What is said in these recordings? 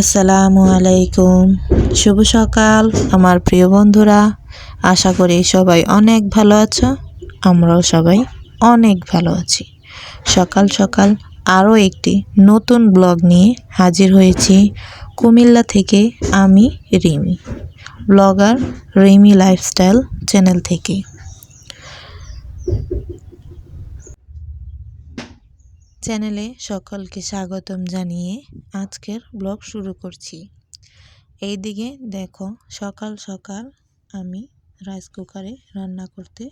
আসসালামু আলাইকুম। শুভ সকাল, আমার প্রিয় বন্ধুরা। আশা করি সবাই অনেক ভালো আছো, আমরাও সবাই অনেক ভালো আছি। সকাল সকাল আরও একটি নতুন ব্লগ নিয়ে হাজির হয়েছি কুমিল্লা থেকে আমি Rimi, blogger Rimi lifestyle channel থেকে। চ্যানেলে সকলকে স্বাগতম জানিয়ে আজকের ব্লগ শুরু করছি। এইদিকে দেখো, সকাল সকাল আমি রাইস কুকারে রান্না করতে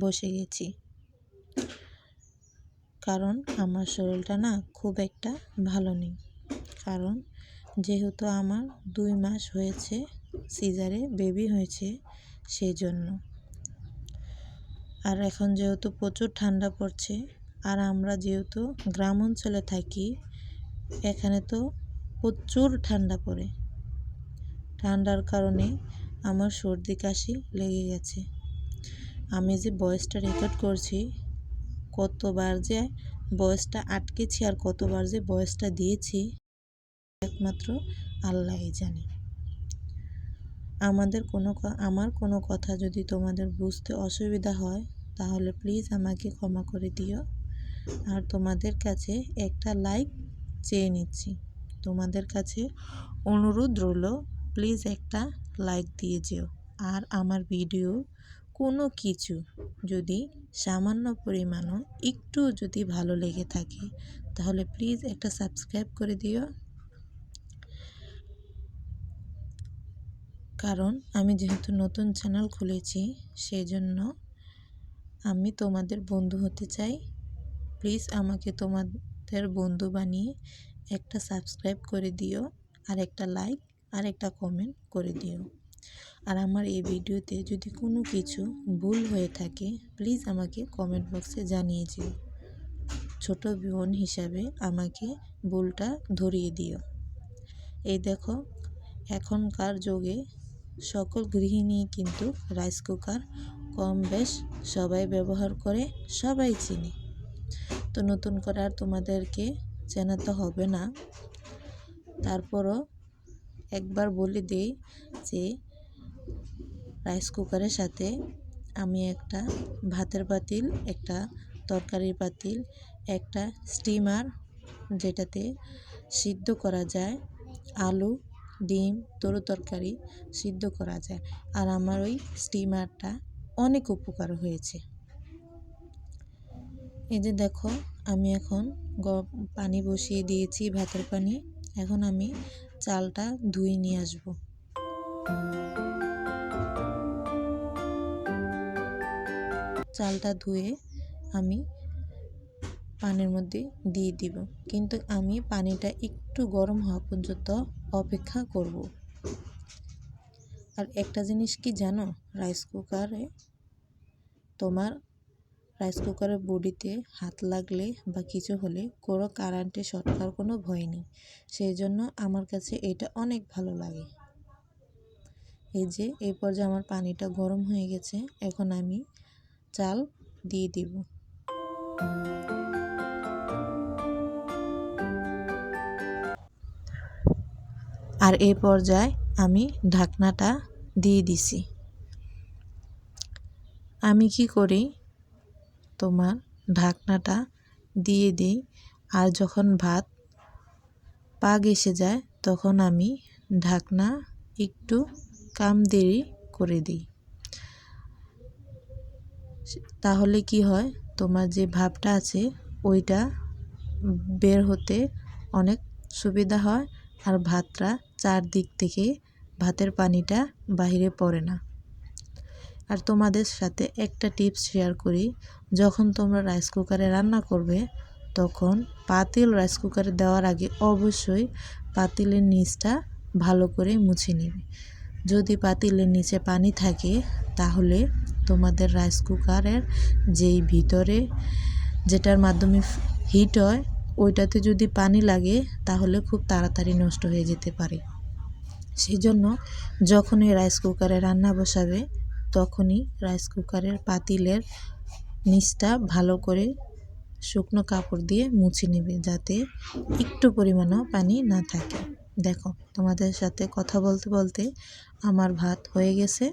বসে গেছি। কারণ আমার শরীরটা না খুব একটা ভালো নেই। কারণ যেহেতু আমার দুই মাস হয়েছে, সিজারে বেবি হয়েছে সেই জন্য আর এখন যেহেতু প্রচুর ঠান্ডা পড়ছে আর আমরা যেহেতু গ্রাম অঞ্চলে থাকি, এখানে তো প্রচুর ঠান্ডা পড়ে। ঠান্ডার কারণে আমার সর্দি কাশি লেগে গেছে। আমি যে বয়সটা রেকর্ড করছি, কতবার যে বয়সটা আটকেছি আর কতবার যে বয়সটা দিয়েছি, একমাত্র আল্লাহই জানে। আমাদের কোনো আমার কোনো কথা যদি তোমাদের বুঝতে অসুবিধা হয়, তাহলে প্লিজ আমাকে ক্ষমা করে দিও। আর তোমাদের কাছে একটা লাইক চেয়ে নিচ্ছি। তোমাদের কাছে অনুরোধ রইল, প্লিজ একটা লাইক দিয়ে যেও। আর আমার ভিডিও কোনো কিছু যদি সামান্য পরিমাণও একটু যদি ভালো লেগে থাকে, তাহলে প্লিজ একটা সাবস্ক্রাইব করে দিও। কারণ আমি যেহেতু নতুন চ্যানেল খুলেছি সেই জন্য আমি তোমাদের বন্ধু হতে চাই। প্লিজ আমাকে তোমাদের বন্ধু বানিয়ে একটা সাবস্ক্রাইব করে দিও, আর একটা লাইক, আর একটা কমেন্ট করে দিও। আর আমার এই ভিডিওতে যদি কোনো কিছু ভুল হয়ে থাকে, প্লিজ আমাকে কমেন্ট বক্সে জানিয়ে দিও। ছোট বোন হিসাবে আমাকে ভুলটা ধরিয়ে দিও। এই দেখো, এখনকার যুগে সকল গৃহিণী কিন্তু রাইস কুকার কম বেশ সবাই ব্যবহার করে, সবাই চিনি। তো নতুন করে আর তোমাদেরকে চেনাতে হবে না। তারপরও একবার বলে দিই যে রাইস কুকারের সাথে আমি একটা ভাতের পাতিল, একটা তরকারির পাতিল, একটা স্টিমার যেটাতে সিদ্ধ করা যায়, আলু, ডিম, তরু তরকারি সিদ্ধ করা যায়। আর আমার ওই স্টিমারটা অনেক উপকার হয়েছে। এই যে দেখো, আমি এখন পানি বসিয়ে দিয়েছি, ভাতের পানি। এখন আমি চালটা ধুয়ে নিয়ে আসব। চালটা ধুয়ে আমি পানির মধ্যে দিয়ে দিব। কিন্তু আমি পানিটা একটু গরম হওয়া পর্যন্ত অপেক্ষা করব। আর একটা জিনিস কি জানো? রাইস কুকারে তোমার রাইস কুকারের বডিতে হাত লাগলে বা কিছু হলে কোনো কারেন্টে শর্টকার কোনো ভয় নেই। সেই জন্য আমার কাছে এটা অনেক ভালো লাগে। এই যে এই পর্যায়ে আমার পানিটা গরম হয়ে গেছে, এখন আমি চাল দিয়ে দিব। আর এই পর্যায়ে আমি ঢাকনাটা দিয়ে দিছি। আমি কি করি? তোমার ঢাকনাটা দিয়ে দিই আর যখন ভাত পাগ এসে যায় তখন আমি ঢাকনা একটু কাম দেরি করে দিই। তাহলে কি হয়? তোমার যে ভাবটা আছে ওইটা বের হতে অনেক সুবিধা হয় আর ভাতটা চারদিক থেকে ভাতের পানিটা বাহিরে পড়ে না। আর তোমাদের সাথে একটা টিপস শেয়ার করি। যখন তোমরা রাইস কুকারে রান্না করবে, তখন পাতিল রাইস কুকারে দেওয়ার আগে অবশ্যই পাতিলের নিচটা ভালো করে মুছে নেবে। যদি পাতিলের নিচে পানি থাকে, তাহলে তোমাদের রাইস কুকারের যেই ভিতরে যেটার মাধ্যমে হিট হয়, ওইটাতে যদি পানি লাগে, তাহলে খুব তাড়াতাড়ি নষ্ট হয়ে যেতে পারে। সেই জন্য যখনই রাইস কুকারে রান্না বসাবে তখনই রাইস কুকারের পাতিলের নিচটা ভালো করে শুকনো কাপড় দিয়ে মুছে নেবে যাতে একটু পরিমাণও পানি না থাকে। দেখো, তোমাদের সাথে কথা বলতে বলতে আমার ভাত হয়ে গেছে।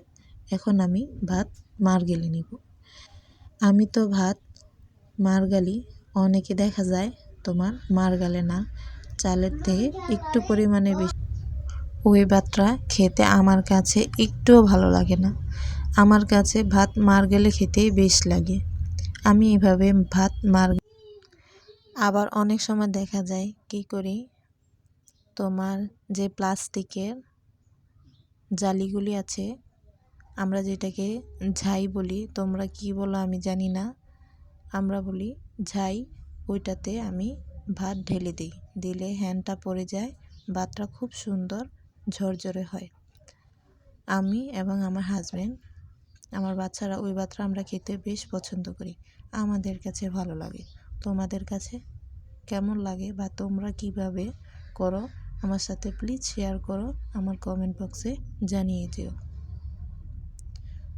এখন আমি ভাত মার গেলে নিব। আমি তো ভাত মার গালি অনেকে দেখা যায় তোমার মার গালে না। চালের থেকে একটু পরিমাণে বেশি। ওই ভাতটা খেতে আমার কাছে একটুও ভালো লাগে না। আমার কাছে ভাত মার গেলে খেতেই বেশ লাগে। আমি এভাবে ভাত মার আবার অনেক সময় দেখা যায়, কি করি? তোমার যে প্লাস্টিকের জালিগুলি আছে, আমরা যেটাকে ঝাই বলি, তোমরা কি বলো আমি জানি না। আমরা বলি, ঝাই, ওইটাতে আমি ভাত ঢেলে দিই। দিলে হ্যান্ডটা পড়ে যায়, ভাতটা খুব সুন্দর ঝরঝরে হয়। আমি এবং আমার হাজব্যান্ড আমার বাচ্চারা ওই ভাতটা আমরা খেতে বেশ পছন্দ করি। আমাদের কাছে ভালো লাগে। তোমাদের কাছে কেমন লাগে বা তোমরা কীভাবে করো? আমার সাথে প্লিজ শেয়ার করো। আমার কমেন্ট বক্সে জানিয়ে দিও।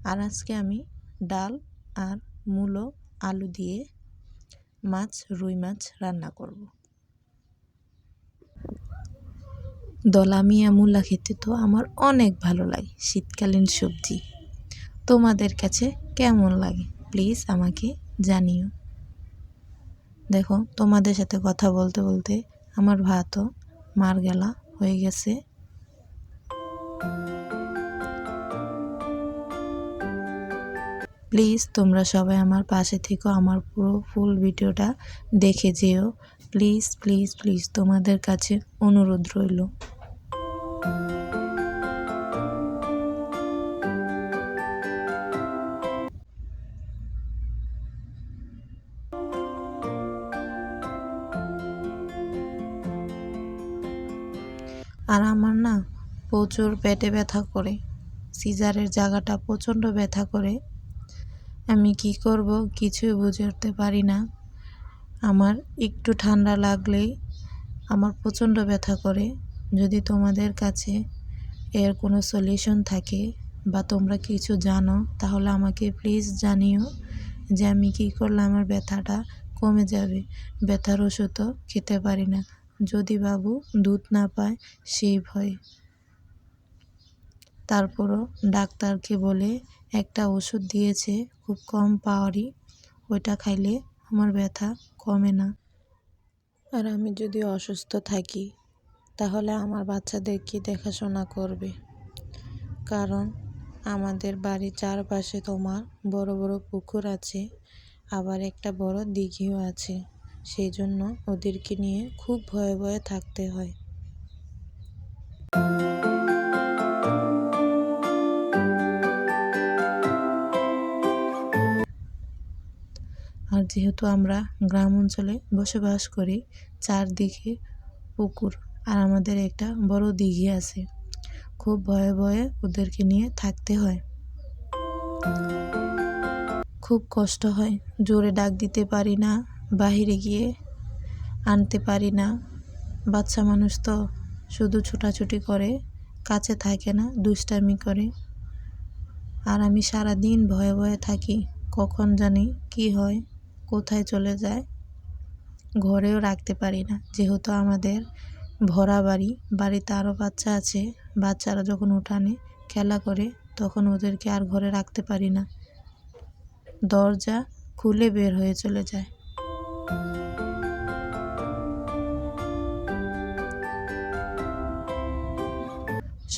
আর আজকে আমি ডাল আর মূলো, আলু দিয়ে মাছ, রুই মাছ রান্না করব। দলামিয়া মূলা খেতে তো আমার অনেক ভালো লাগে। শীতকালীন সবজি। তোমাদের কাছে কেমন লাগে? প্লিজ আমাকে জানিও। দেখো, তোমাদের সাথে কথা বলতে বলতে আমার ভাতও মার গেলা হয়ে গেছে। প্লিজ তোমরা সবাই আমার পাশে থেকো, আমার পুরো ফুল ভিডিওটা দেখে যেও। প্লিজ প্লিজ প্লিজ তোমাদের কাছে অনুরোধ রইল। প্রচুর পেটে ব্যথা করে। সিজারের জায়গাটা প্রচণ্ড ব্যথা করে। আমি কি করব কিছুই বুঝে উঠতে পারি না। আমার একটু ঠান্ডা লাগলেই আমার প্রচণ্ড ব্যথা করে। যদি তোমাদের কাছে এর কোনো সলিউশন থাকে বা তোমরা কিছু জানো, তাহলে আমাকে প্লিজ জানিও যে আমি কী করলে আমার ব্যথাটা কমে যাবে। ব্যথার ওষুধও খেতে পারি না। যদি বাবু দুধ না পায়, সেই ভয়ে। তারপরও ডাক্তারকে বলে একটা ওষুধ দিয়েছে, খুব কম পাওয়ারই। ওইটা খাইলে আমার ব্যথা কমে না। আর আমি যদি অসুস্থ থাকি, তাহলে আমার বাচ্চাদেরকে দেখাশোনা করবে? কারণ আমাদের বাড়ির চারপাশে তোমার বড় বড় পুকুর আছে, আবার একটা বড় দিঘিও আছে। সেই জন্য ওদেরকে নিয়ে খুব ভয়ে ভয়ে থাকতে হয়। যেহেতু আমরা গ্রাম অঞ্চলে বসবাস করি, চারদিকে পুকুর আর আমাদের একটা বড় দিঘি আছে। খুব ভয়ে ভয়ে ওদেরকে নিয়ে থাকতে হয়। খুব কষ্ট হয়। জোরে ডাক দিতে পারি না, বাহিরে গিয়ে আনতে পারি না। বাচ্চা মানুষ তো শুধু ছোটাছুটি করে, কাছে থাকে না, দুষ্টামি করে। আর আমি সারা দিন ভয়ে ভয়ে থাকি, কখন জানি কি হয়। কোথায় চলে যায়? ঘরেও রাখতে পারি না। যেহেতু আমাদের ভরা বাড়ি, বাড়িতে আরও বাচ্চা আছে, বাচ্চারা যখন উঠানে খেলা করে, তখন ওদেরকে আর ঘরে রাখতে পারি না। দরজা খুলে বের হয়ে চলে যায়।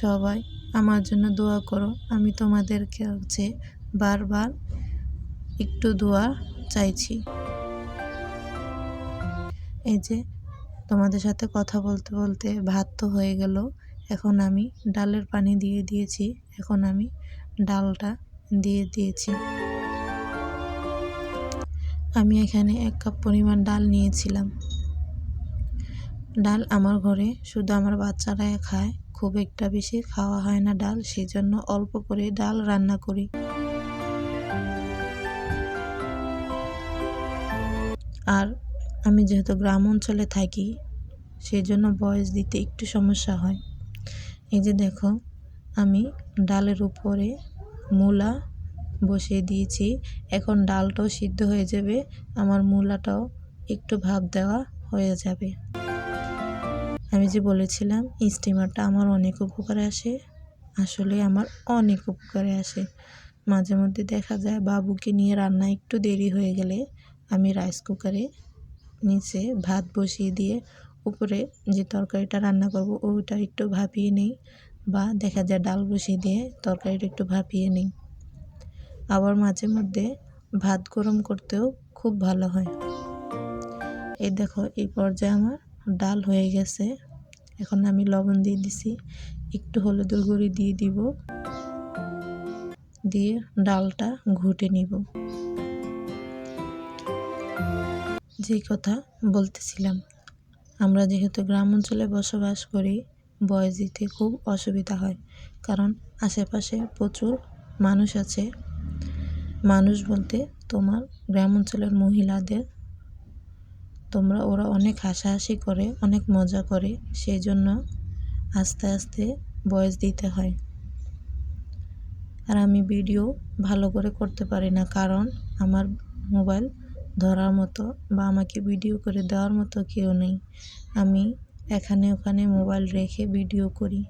সবাই, আমার জন্য দোয়া করো। আমি তোমাদের কাছে বারবার একটু দোয়া চাইছি। এই যে, তোমাদের সাথে কথা বলতে বলতে ভাত তো হয়ে গেল। এখন আমি ডালের পানি দিয়ে দিয়েছি। এখন আমি ডালটা দিয়ে দিয়েছি। আমি এখানে এক কাপ পরিমাণ ডাল নিয়েছিলাম। ডাল আমার ঘরে, শুধু আমার বাচ্চারাই খায়। খুব একটা বেশি খাওয়া হয় না ডাল সেই জন্য অল্প করে ডাল রান্না করি। আর আমি যেহেতু গ্রাম অঞ্চলে থাকি সেই জন্য বয়স দিতে একটু সমস্যা হয়। এই যে দেখো, আমি ডালের উপরে মূলা বসিয়ে দিয়েছি। এখন ডালটাও সিদ্ধ হয়ে যাবে, আমার মূলাটাও একটু ভাব দেওয়া হয়ে যাবে। আমি যে বলেছিলাম, স্টিমারটা আমার অনেক উপকারে আসে, আসলে আমার অনেক উপকারে আসে। মাঝে মধ্যে দেখা যায় বাবুকে নিয়ে রান্না একটু দেরি হয়ে গেলে আমি রাইস কুকারে নিচে ভাত বসিয়ে দিয়ে উপরে যে তরকারিটা রান্না করব, ওইটা একটু ভাপিয়ে নিই বা দেখা যায় ডাল বসিয়ে দিয়ে তরকারিটা একটু ভাপিয়ে নিই। আবার মাঝে মধ্যে ভাত গরম করতেও খুব ভালো হয়। এই দেখো, এই পর্যায়ে আমার ডাল হয়ে গেছে। এখন আমি লবণ দিয়ে দিছি, একটু হলুদের গুঁড়ি দিয়ে দিব, দিয়ে ডালটা ঘুটে নিব। যে কথা বলতেছিলাম, আমরা যেহেতু গ্রাম অঞ্চলে বসবাস করি, বয়স দিতে খুব অসুবিধা হয়। কারণ আশেপাশে প্রচুর মানুষ আছে। মানুষ বলতে তোমার গ্রাম অঞ্চলের মহিলাদের, তোমরা ওরা অনেক হাসাহাসি করে, অনেক মজা করে সেই জন্য আস্তে আস্তে বয়স দিতে হয়। আর আমি ভিডিও ভালো করে করতে পারি না, কারণ আমার মোবাইল ধরার মতো বা আমাকে ভিডিও করে দেওয়ার মতো কেউ নেই। আমি এখানে ওখানে মোবাইল রেখে ভিডিও করি।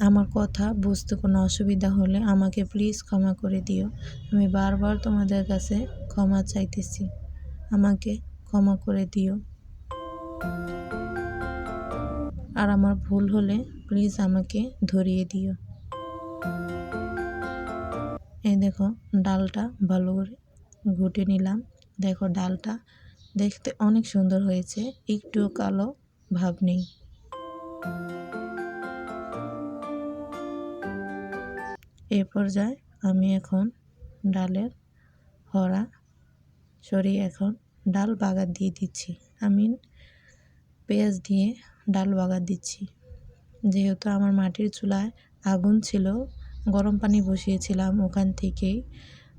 আমার কথা বুঝতে কোনো অসুবিধা হলে আমাকে প্লিজ ক্ষমা করে দিও। আমি বারবার তোমাদের কাছে ক্ষমা চাইতেছি। আমাকে ক্ষমা করে দিও। আর আমার ভুল হলে প্লিজ আমাকে ধরিয়ে দিও। এই দেখো, ডালটা ভালো করে ঘুটে নিলাম। দেখো, ডালটা দেখতে অনেক সুন্দর হয়েছে, একটুও কালো ভাব নেই। এ পর্যায়ে আমি এখন ডালের হরা সরিয়ে এখন ডাল বাগার দিয়ে দিচ্ছি। আমি পেঁয়াজ দিয়ে ডাল বাগার দিচ্ছি। যেহেতু আমার মাটির চুলায় আগুন ছিল, গরম পানি বসিয়েছিলাম ওখান থেকেই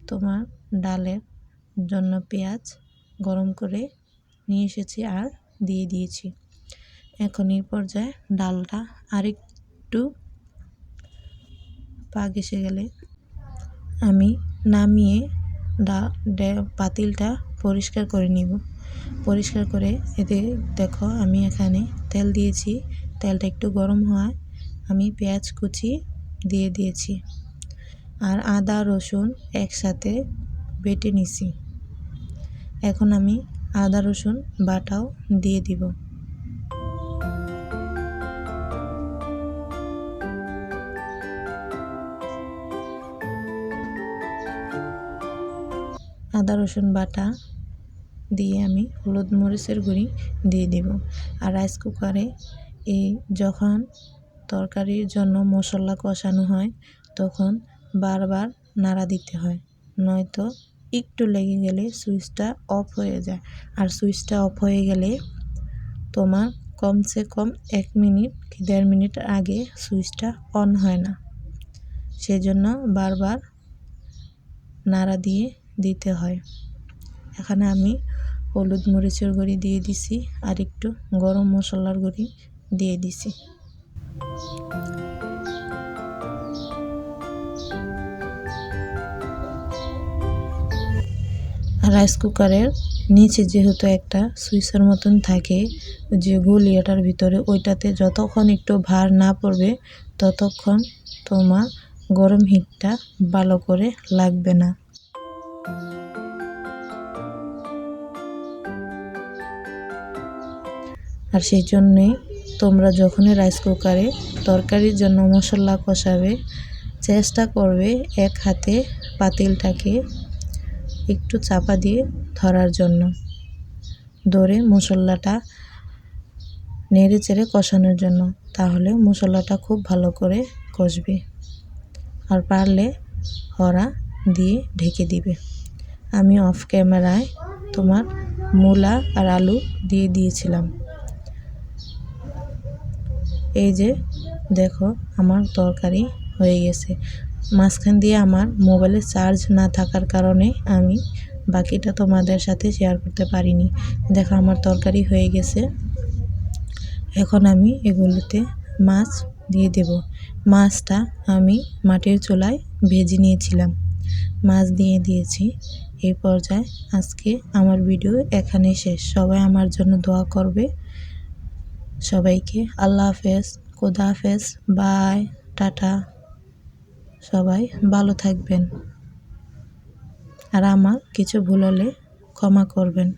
তোমার ডালের জন্য পেঁয়াজ গরম করে নিয়ে এসেছি আর দিয়ে দিয়েছি। এখন এই পর্যায়ে ডালটা আরেকটু পাক এসে গেলে আমি নামিয়ে ডা পাতিলটা পরিষ্কার করে নিব। পরিষ্কার করে এতে দেখো আমি এখানে তেল দিয়েছি। তেলটা একটু গরম হওয়ায় আমি পেঁয়াজ কুচি দিয়ে দিয়েছি। আর আদা, রসুন একসাথে বেটে নিছি। এখন আমি আদা, রসুন বাটাও দিয়ে দিব। আদা, রসুন বাটা দিয়ে আমি হলুদ মরিচের গুঁড়ি দিয়ে দেব। আর রাইস কুকারে এই যখন তরকারির জন্য মশলা কষানো হয়, তখন বারবার নাড়া দিতে হয়। নয়তো একটু লেগে গেলে সুইচটা অফ হয়ে যায়। আর সুইচটা অফ হয়ে গেলে তোমার কমসে কম এক মিনিট কি দেড় মিনিট আগে সুইচটা অন হয় না। সেজন্য বারবার নাড়া দিয়ে দিতে হয়। এখানে আমি হলুদ মরিচের গুঁড়ি দিয়ে দিছি আর একটু গরম মশলার গুঁড়ি দিয়ে দিছি। রাইস কুকারের নিচে যেহেতু একটা সুইচের মতন থাকে, যে গুলিয়াটার ভিতরে ওইটাতে যতক্ষণ একটু ভার না পড়বে, ততক্ষণ তোমার গরম হিটটা ভালো করে লাগবে না। আর সেই জন্যে তোমরা যখনই রাইস কুকারে তরকারির জন্য মশলা কষাবে, চেষ্টা করবে এক হাতে পাতিলটাকে একটু চাপা দিয়ে ধরার জন্য। ধরে মশলাটা নেড়ে চেড়ে কষানোর জন্য, তাহলে মশলাটা খুব ভালো করে কষবে আর পারলে হরা দিয়ে ঢেকে দিবে। আমি অফ ক্যামেরায় তোমার মূলা আর আলু দিয়ে দিয়েছিলাম। এই যে, দেখো, আমার তরকারি হয়ে গেছে। মাঝখান দিয়ে আমার মোবাইলে চার্জ না থাকার কারণে আমি বাকিটা তোমাদের সাথে শেয়ার করতে পারিনি। দেখো, আমার তরকারি হয়ে গেছে। এখন আমি এগুলোতে মাছ দিয়ে দেব। মাছটা আমি মাটির চুলায় ভেজে নিয়েছিলাম। মাছ দিয়ে দিয়েছি। এই পর্যায়ে আজকে আমার ভিডিও এখানেই শেষ। সবাই আমার জন্য দোয়া করবে। সবাইকে আল্লাহ হাফেজ, খোদা হাফেজ, বাই, টাটা। সবাই ভালো থাকবেন। আর আমার কিছু ভুল হলে ক্ষমা করবেন।